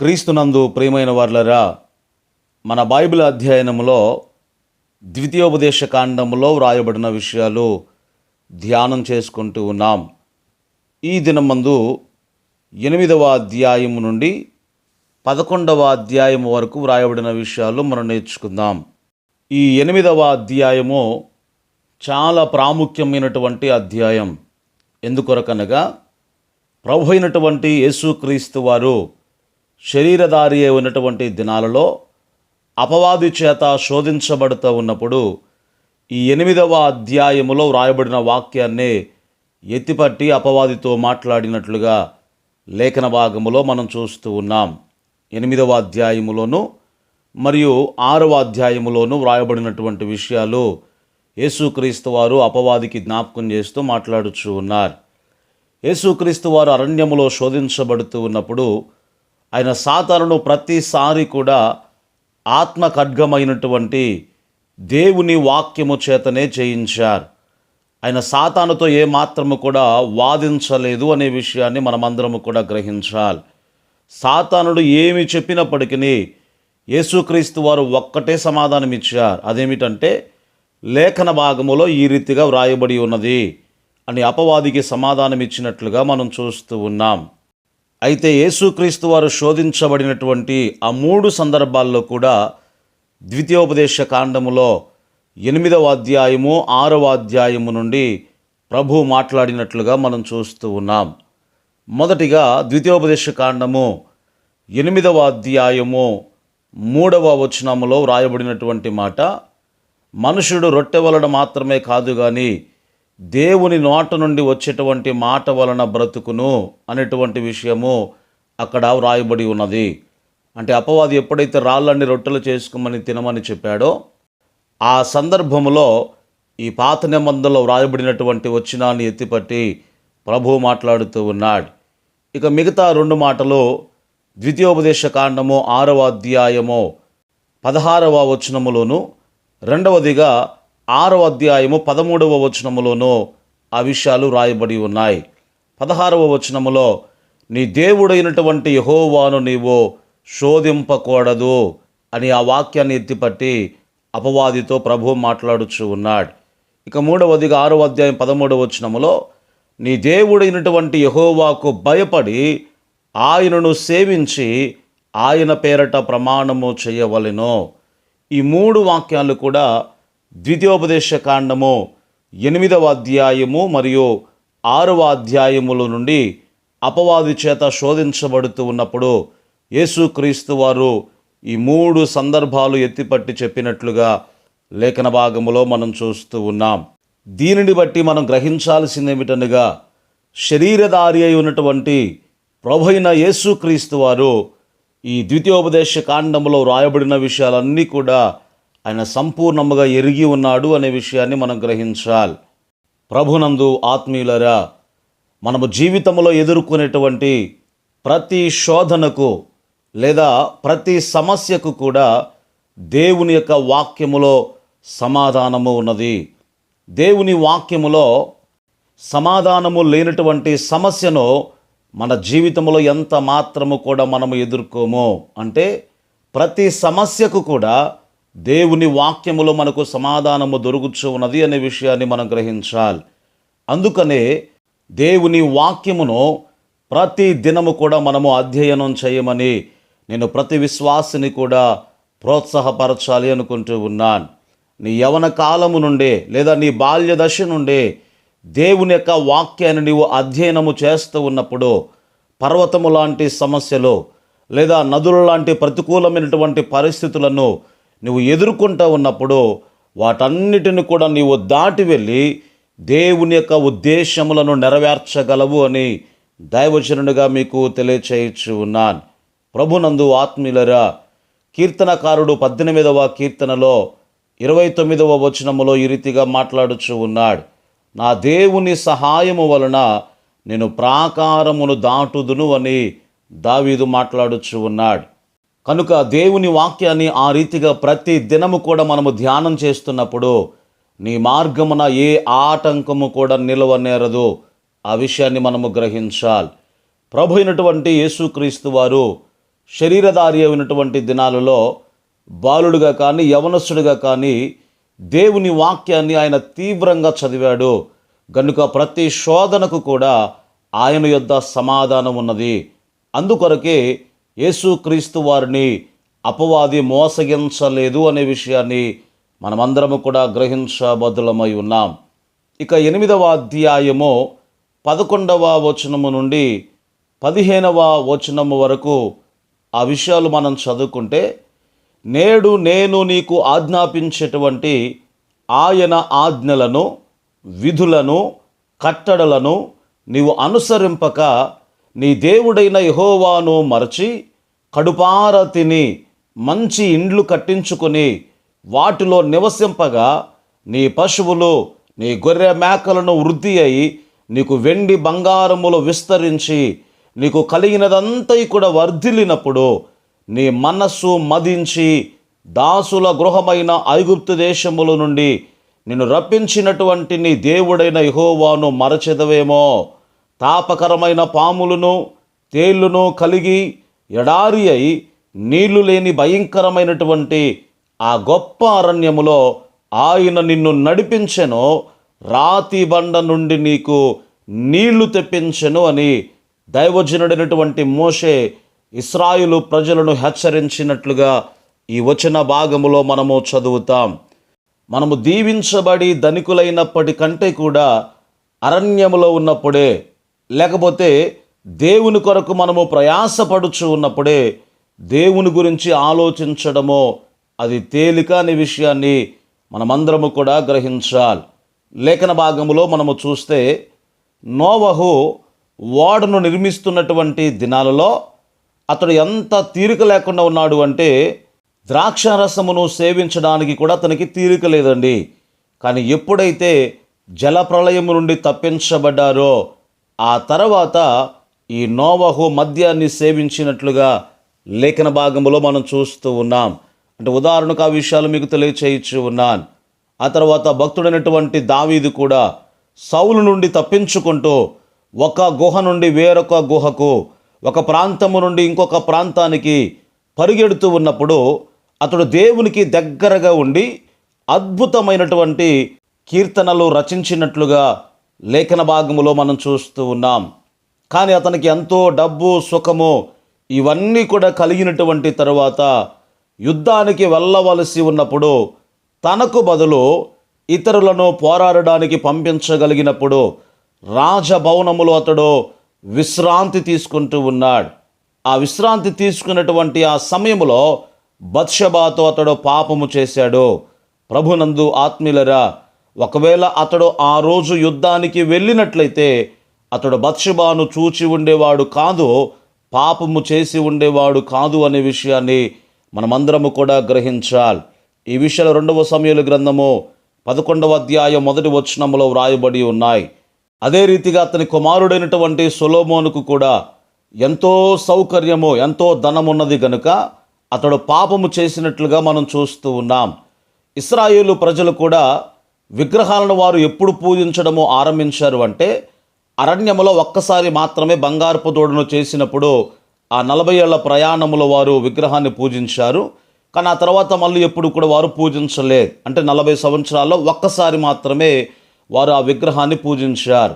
క్రీస్తునందు ప్రియమైన వార్లరా మన బైబిల్ అధ్యయనంలో ద్వితీయోపదేశ కాండంలో వ్రాయబడిన విషయాలు ధ్యానం చేసుకుంటూ ఉన్నాం. ఈ దినమందు ఎనిమిదవ అధ్యాయం నుండి పదకొండవ అధ్యాయం వరకు వ్రాయబడిన విషయాలు మనం నేర్చుకుందాం. ఈ ఎనిమిదవ అధ్యాయము చాలా ప్రాముఖ్యమైనటువంటి అధ్యాయం. ఎందుకొరకనగా ప్రభు అయినటువంటి యేసుక్రీస్తు వారు శరీరధారి అయి ఉన్నటువంటి దినాలలో అపవాది చేత శోధించబడుతూ ఉన్నప్పుడు ఈ ఎనిమిదవ అధ్యాయములో వ్రాయబడిన వాక్యాన్ని ఎత్తిపట్టి అపవాదితో మాట్లాడినట్లుగా లేఖన భాగములో మనం చూస్తూ ఉన్నాం. ఎనిమిదవ అధ్యాయములోను మరియు ఆరవ అధ్యాయములోను వ్రాయబడినటువంటి విషయాలు యేసుక్రీస్తు వారు అపవాదికి జ్ఞాపకం చేస్తూ మాట్లాడుచూ ఉన్నారు. యేసుక్రీస్తు వారు అరణ్యములో శోధించబడుతూ ఉన్నప్పుడు ఆయన సాతానును ప్రతిసారి కూడా ఆత్మ ఖడ్గమైనటువంటి దేవుని వాక్యము చేతనే చేయించారు. ఆయన సాతానుతో ఏమాత్రము కూడా వాదించలేదు అనే విషయాన్ని మనమందరము కూడా గ్రహించాలి. సాతానుడు ఏమి చెప్పినప్పటికీ యేసుక్రీస్తు వారు ఒక్కటే సమాధానం ఇచ్చారు అదేమిటంటే లేఖన భాగములో ఈ రీతిగా వ్రాయబడి ఉన్నది అని అపవాదికి సమాధానం ఇచ్చినట్లుగా మనం చూస్తూ ఉన్నాం. అయితే యేసుక్రీస్తు వారు శోధించబడినటువంటి ఆ మూడు సందర్భాల్లో కూడా ద్వితీయోపదేశ కాండములో ఎనిమిదవ అధ్యాయము ఆరవ అధ్యాయము నుండి ప్రభు మాట్లాడినట్లుగా మనం చూస్తూ ఉన్నాం. మొదటిగా ద్వితీయోపదేశ కాండము ఎనిమిదవ అధ్యాయము మూడవ వచనములో వ్రాయబడినటువంటి మాట మనుషుడు రొట్టె వలన మాత్రమే కాదు కానీ దేవుని నోట నుండి వచ్చేటువంటి మాట వలన బ్రతుకును అనేటువంటి విషయము అక్కడ వ్రాయబడి ఉన్నది. అంటే అపవాది ఎప్పుడైతే రాళ్ళన్ని రొట్టెలు చేసుకోమని తినమని చెప్పాడో ఆ సందర్భములో ఈ పాత నిబంధనలో వ్రాయబడినటువంటి వచనాన్ని ఎత్తిపట్టి ప్రభువు మాట్లాడుతూ ఉన్నాడు. ఇక మిగతా రెండు మాటలు ద్వితీయోపదేశ కాండము ఆరవ అధ్యాయము పదహారవ వచనములోను రెండవదిగా ఆరో అధ్యాయము పదమూడవ వచనములోనూ ఆ విషయాలు రాయబడి ఉన్నాయి. పదహారవ వచనములో నీ దేవుడైనటువంటి యహోవాను నీవు శోధింపకూడదు అని ఆ వాక్యాన్ని ఎత్తిపట్టి అపవాదితో ప్రభు మాట్లాడుచు ఉన్నాడు. ఇక మూడవదిగా ఆరవ అధ్యాయం పదమూడవ వచనములో నీ దేవుడైనటువంటి యహోవాకు భయపడి ఆయనను సేవించి ఆయన పేరట ప్రమాణము చేయవలెను. ఈ మూడు వాక్యాలు కూడా ద్వితీయోపదేశ కాండము ఎనిమిదవ అధ్యాయము మరియు ఆరవ అధ్యాయముల నుండి అపవాది చేత శోధించబడుతూ ఉన్నప్పుడు యేసుక్రీస్తు వారు ఈ మూడు సందర్భాలు ఎత్తిపట్టి చెప్పినట్లుగా లేఖన భాగములో మనం చూస్తూ ఉన్నాం. దీనిని బట్టి మనం గ్రహించాల్సింది ఏమిటనగా శరీరధారి అయి ఉన్నటువంటి ప్రభైన యేసుక్రీస్తు వారు ఈ ద్వితీయోపదేశ కాండంలో రాయబడిన విషయాలన్నీ కూడా ఆయన సంపూర్ణముగా ఎరిగి ఉన్నాడు అనే విషయాన్ని మనం గ్రహించాలి. ప్రభునందు ఆత్మీయులరా మనము జీవితంలో ఎదుర్కొనేటువంటి ప్రతి శోధనకు లేదా ప్రతి సమస్యకు కూడా దేవుని యొక్క వాక్యములో సమాధానము ఉన్నది. దేవుని వాక్యములో సమాధానము లేనటువంటి సమస్యను మన జీవితంలో ఎంత మాత్రము కూడా మనము ఎదుర్కోము. అంటే ప్రతి సమస్యకు కూడా దేవుని వాక్యములో మనకు సమాధానము దొరుకుచు ఉన్నది అనే విషయాన్ని మనం గ్రహించాలి. అందుకనే దేవుని వాక్యమును ప్రతి దినము కూడా మనము అధ్యయనం చేయమని నేను ప్రతి విశ్వాసిని కూడా ప్రోత్సాహపరచాలి అనుకుంటూ ఉన్నాను. నీ యవన కాలము నుండే లేదా నీ బాల్య దశ నుండే దేవుని యొక్క వాక్యాన్ని నీవు అధ్యయనము చేస్తూ ఉన్నప్పుడు పర్వతము లాంటి సమస్యలు లేదా నదులు లాంటి ప్రతికూలమైనటువంటి పరిస్థితులను నువ్వు ఎదుర్కొంటూ ఉన్నప్పుడు వాటన్నిటిని కూడా నీవు దాటి వెళ్ళి దేవుని యొక్క ఉద్దేశములను నెరవేర్చగలవు అని దైవచనుడిగా మీకు తెలియచేయచ్చు ఉన్నాను ప్రభునందు ఆత్మీయులరా కీర్తనకారుడు పద్దెనిమిదవ కీర్తనలో ఇరవై తొమ్మిదవ వచనములో ఈ రీతిగా మాట్లాడుచు ఉన్నాడు. నా దేవుని సహాయము వలన నేను ప్రాకారమును దాటుదును అని దావీదు మాట్లాడుచు ఉన్నాడు. కనుక దేవుని వాక్యాన్ని ఆ రీతిగా ప్రతి దినము కూడా మనము ధ్యానం చేస్తున్నప్పుడు నీ మార్గమున ఏ ఆటంకము కూడా నిలవనేరదు. ఆ విషయాన్ని మనము గ్రహించాలి. ప్రభు అయినటువంటి యేసుక్రీస్తు వారు శరీరధారి అయినటువంటి దినాలలో బాలుడుగా కానీ యవనస్సుడుగా కానీ దేవుని వాక్యాన్ని ఆయన తీవ్రంగా చదివాడు. గనుక ప్రతి శోధనకు కూడా ఆయన యొద్ద సమాధానం ఉన్నది. అందుకొరకే యేసుక్రీస్తు వారిని అపవాది మోసగించలేదు అనే విషయాన్ని మనమందరము కూడా గ్రహించబద్దులమై ఉన్నాం. ఇక ఎనిమిదవ అధ్యాయము పదకొండవ వచనము నుండి పదిహేనవ వచనము వరకు ఆ విషయాలు మనం చదువుకుంటే నేడు నేను నీకు ఆజ్ఞాపించేటువంటి ఆయన ఆజ్ఞలను విధులను కట్టడలను నీవు అనుసరింపక నీ దేవుడైన యహోవాను మరచి కడుపార తిని మంచి ఇండ్లు కట్టించుకొని వాటిలో నివసింపగా నీ పశువులు నీ గొర్రె మేకలను వృద్ధి అయి నీకు వెండి బంగారములు విస్తరించి నీకు కలిగినదంతా కూడా వర్ధిల్లినప్పుడు నీ మనస్సు మదించి దాసుల గృహమైన ఐగుప్తు దేశముల నుండి నిన్ను రప్పించినటువంటి నీ దేవుడైన యహోవాను మరచెదవేమో. తాపకరమైన పాములను తేళ్ళును కలిగి ఎడారి అయి నీళ్ళు లేని భయంకరమైనటువంటి ఆ గొప్ప అరణ్యములో ఆయన నిన్ను నడిపించెను. రాతి బండ నుండి నీకు నీళ్ళు తెప్పించెను అని దైవజనుడైనటువంటి మోషే ఇస్రాయిలు ప్రజలను హెచ్చరించినట్లుగా ఈ వచన భాగములో మనము చదువుతాం. మనము దీవించబడి ధనికులైనప్పటికంటే కూడా అరణ్యములో ఉన్నప్పుడే లేకపోతే దేవుని కొరకు మనము ప్రయాసపడుచు ఉన్నప్పుడే దేవుని గురించి ఆలోచించడమో అది తేలిక అనే విషయాన్ని మనమందరము కూడా గ్రహించాలి. లేఖన భాగంలో మనము చూస్తే నోవహు ఓడను నిర్మిస్తున్నటువంటి దినాలలో అతడు ఎంత తీరిక లేకుండా ఉన్నాడు అంటే ద్రాక్షారసమును సేవించడానికి కూడా అతనికి తీరిక లేదండి. కానీ ఎప్పుడైతే జలప్రళయము నుండి తప్పించబడ్డారో ఆ తర్వాత ఈ నోవహు మద్యాన్ని సేవించినట్లుగా లేఖన భాగంలో మనం చూస్తూ ఉన్నాం. అంటే ఉదాహరణకు ఆ విషయాలు మీకు తెలియచేయచ్చు ఉన్నాను. ఆ తర్వాత భక్తుడైనటువంటి దావీదు కూడా సౌలు నుండి తప్పించుకుంటూ ఒక గుహ నుండి వేరొక గుహకు ఒక ప్రాంతము నుండి ఇంకొక ప్రాంతానికి పరిగెడుతూ ఉన్నప్పుడు అతడు దేవునికి దగ్గరగా ఉండి అద్భుతమైనటువంటి కీర్తనలు రచించినట్లుగా లేఖన భాగములో మనం చూస్తూ ఉన్నాం. కానీ అతనికి ఎంతో డబ్బు సుఖము ఇవన్నీ కూడా కలిగినటువంటి తరువాత యుద్ధానికి వెళ్ళవలసి ఉన్నప్పుడు తనకు బదులు ఇతరులను పోరాడడానికి పంపించగలిగినప్పుడు రాజభవనములో అతడు విశ్రాంతి తీసుకుంటూ ఉన్నాడు. ఆ విశ్రాంతి తీసుకున్నటువంటి ఆ సమయంలో బత్షబాతో అతడు పాపము చేశాడు. ప్రభునందు ఆత్మీయులరా ఒకవేళ అతడు ఆ రోజు యుద్ధానికి వెళ్ళినట్లయితే అతడు బత్షబాను చూచి ఉండేవాడు కాదు పాపము చేసి ఉండేవాడు కాదు అనే విషయాన్ని మనమందరము కూడా గ్రహించాలి. ఈ విషయాలు రెండవ సమయాల గ్రంథము పదకొండవ అధ్యాయం మొదటి వచనంలో వ్రాయబడి ఉన్నాయి. అదే రీతిగా అతని కుమారుడైనటువంటి సొలోమోనుకు కూడా ఎంతో సౌకర్యము ఎంతో ధనమున్నది గనుక అతడు పాపము చేసినట్లుగా మనం చూస్తూ ఉన్నాం. ఇస్రాయేలు ప్రజలు కూడా విగ్రహాలను వారు ఎప్పుడు పూజించడము ఆరంభించారు అంటే అరణ్యములో ఒక్కసారి మాత్రమే బంగారపు దూడను చేసినప్పుడు ఆ నలభై ఏళ్ళ ప్రయాణములో వారు విగ్రహాన్ని పూజించారు. కానీ ఆ తర్వాత మళ్ళీ ఎప్పుడు కూడా వారు పూజించలేదు. అంటే నలభై సంవత్సరాల్లో ఒక్కసారి మాత్రమే వారు ఆ విగ్రహాన్ని పూజించారు.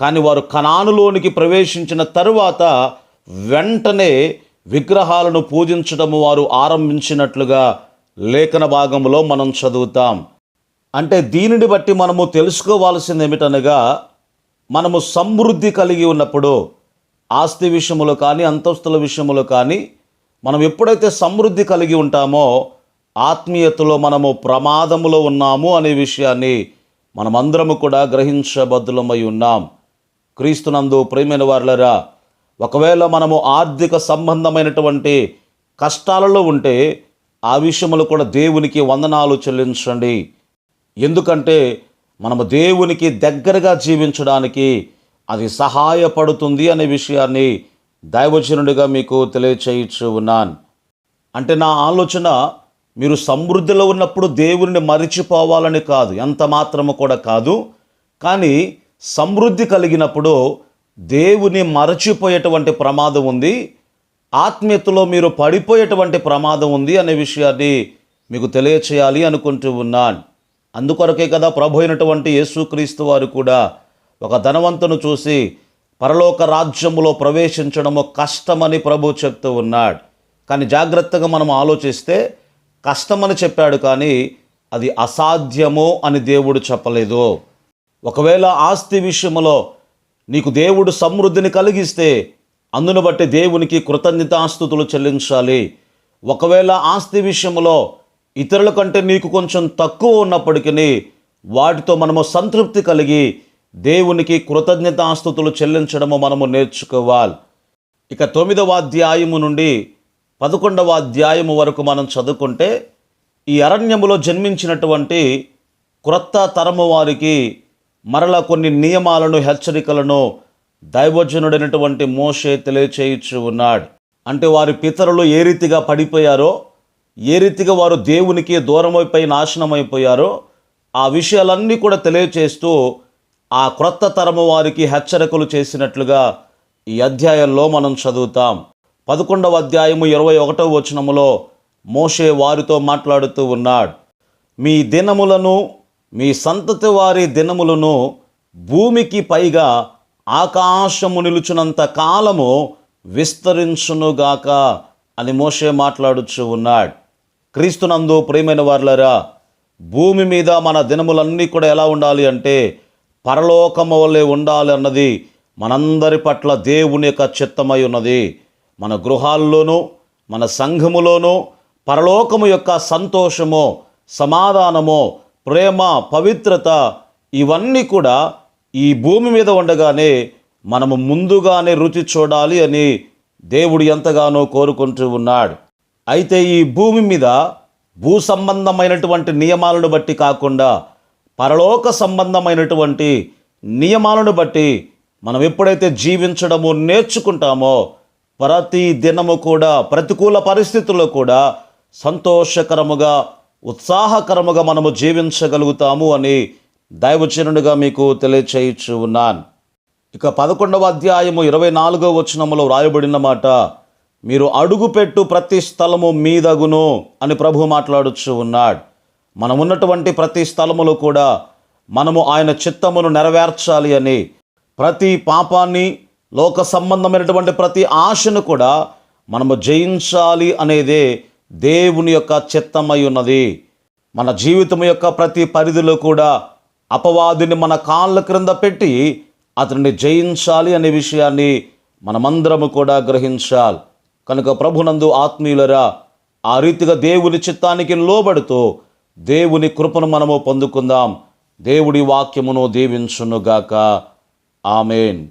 కానీ వారు కణానులోనికి ప్రవేశించిన తరువాత వెంటనే విగ్రహాలను పూజించడము వారు ఆరంభించినట్లుగా లేఖన భాగంలో మనం చదువుతాం. అంటే దీనిని బట్టి మనము తెలుసుకోవాల్సింది ఏమిటనగా మనము సమృద్ధి కలిగి ఉన్నప్పుడు ఆస్తి విషయములో కానీ అంతస్తుల విషయములో కానీ మనం ఎప్పుడైతే సమృద్ధి కలిగి ఉంటామో ఆత్మీయతలో మనము ప్రమాదములో ఉన్నాము అనే విషయాన్ని మనమందరము కూడా గ్రహించబద్దులమై ఉన్నాం. క్రీస్తునందు ప్రేమైన వారులరా ఒకవేళ మనము ఆర్థిక సంబంధమైనటువంటి కష్టాలలో ఉంటే ఆ విషయములు కూడా దేవునికి వందనాలు చెల్లించండి. ఎందుకంటే మనము దేవునికి దగ్గరగా జీవించడానికి అది సహాయపడుతుంది అనే విషయాన్ని దైవచనుడిగా మీకు తెలియచేయచ్చు ఉన్నాను. అంటే నా ఆలోచన మీరు సమృద్ధిలో ఉన్నప్పుడు దేవుడిని మరిచిపోవాలని కాదు ఎంత మాత్రము కూడా కాదు. కానీ సమృద్ధి కలిగినప్పుడు దేవుని మరచిపోయేటువంటి ప్రమాదం ఉంది ఆత్మీయతలో మీరు పడిపోయేటువంటి ప్రమాదం ఉంది అనే విషయాన్ని మీకు తెలియచేయాలి అనుకుంటూ ఉన్నాను. అందుకొరకే కదా ప్రభు అయినటువంటి యేసుక్రీస్తు వారు కూడా ఒక ధనవంతును చూసి పరలోక రాజ్యములో ప్రవేశించడము కష్టమని ప్రభు చెప్తూ ఉన్నాడు. కానీ జాగ్రత్తగా మనం ఆలోచిస్తే కష్టమని చెప్పాడు కానీ అది అసాధ్యము అని దేవుడు చెప్పలేదు. ఒకవేళ ఆస్తి విషయంలో నీకు దేవుడు సమృద్ధిని కలిగిస్తే అందును బట్టి దేవునికి కృతజ్ఞతాస్తుతులు చెల్లించాలి. ఒకవేళ ఆస్తి విషయంలో ఇతరుల కంటే నీకు కొంచెం తక్కువ ఉన్నప్పటికీ వాటితో మనము సంతృప్తి కలిగి దేవునికి కృతజ్ఞతాస్తుతులు చెల్లించడము మనము నేర్చుకోవాలి. ఇక తొమ్మిదవ అధ్యాయము నుండి పదకొండవ అధ్యాయము వరకు మనం చదువుకుంటే ఈ అరణ్యములో జన్మించినటువంటి క్రొత్త తరము వారికి మరల కొన్ని నియమాలను హెచ్చరికలను దైవజనుడైనటువంటి మోషే తెలియచేయచ్చు ఉన్నాడు. అంటే వారి పితరులు ఏ రీతిగా పడిపోయారో ఏ రీతిగా వారు దేవునికి దూరమైపోయి నాశనమైపోయారో ఆ విషయాలన్నీ కూడా తెలియచేస్తూ ఆ క్రొత్త తరము వారికి హెచ్చరికలు చేసినట్లుగా ఈ అధ్యాయంలో మనం చదువుతాం. పదకొండవ అధ్యాయము ఇరవై ఒకటవ వచనములో మోషే వారితో మాట్లాడుతూ ఉన్నాడు. మీ దినములను మీ సంతతి వారి దినములను భూమికి పైగా ఆకాశము నిలుచునంత కాలము విస్తరించునుగాక అని మోషే మాట్లాడుచు ఉన్నాడు. క్రీస్తునందు ప్రియమైన వార్లరా భూమి మీద మన దినములన్నీ కూడా ఎలా ఉండాలి అంటే పరలోకము వల్లే ఉండాలి అన్నది మనందరి పట్ల దేవుని యొక్క చిత్తమై ఉన్నది. మన గృహాల్లోనూ మన సంఘములోనూ పరలోకము యొక్క సంతోషము సమాధానము ప్రేమ పవిత్రత ఇవన్నీ కూడా ఈ భూమి మీద ఉండగానే మనము ముందుగానే రుచి చూడాలి అని దేవుడు ఎంతగానో కోరుకుంటూ ఉన్నాడు. అయితే ఈ భూమి మీద భూ సంబంధమైనటువంటి నియమాలను బట్టి కాకుండా పరలోక సంబంధమైనటువంటి నియమాలను బట్టి మనం ఎప్పుడైతే జీవించడము నేర్చుకుంటామో ప్రతి దినము కూడా ప్రతికూల పరిస్థితుల్లో కూడా సంతోషకరముగా ఉత్సాహకరముగా మనము జీవించగలుగుతాము అని దైవచనుడిగా మీకు తెలియచేయచ్చు ఉన్నాను ఇక పదకొండవ అధ్యాయము ఇరవై నాలుగవ వచనములో వ్రాయబడిన మాట మీరు అడుగుపెట్టు ప్రతి స్థలము మీదగును అని ప్రభు మాట్లాడుచు ఉన్నాడు. మనం ఉన్నటువంటి ప్రతి స్థలములో కూడా మనము ఆయన చిత్తమును నెరవేర్చాలి అని ప్రతి పాపాన్ని లోక సంబంధమైనటువంటి ప్రతి ఆశను కూడా మనము జయించాలి అనేదే దేవుని యొక్క చిత్తమై ఉన్నది. మన జీవితం యొక్క ప్రతి పరిధిలో కూడా అపవాదిని మన కాళ్ళ క్రింద పెట్టి అతనిని జయించాలి అనే విషయాన్ని మనమందరము కూడా గ్రహించాలి. కనుక ప్రభునందు ఆత్మీయులరా ఆ రీతిగా దేవుని చిత్తానికి లోబడుతూ దేవుని కృపను మనము పొందుకుందాం. దేవుడి వాక్యమును దీవించునుగాక. ఆమెన్.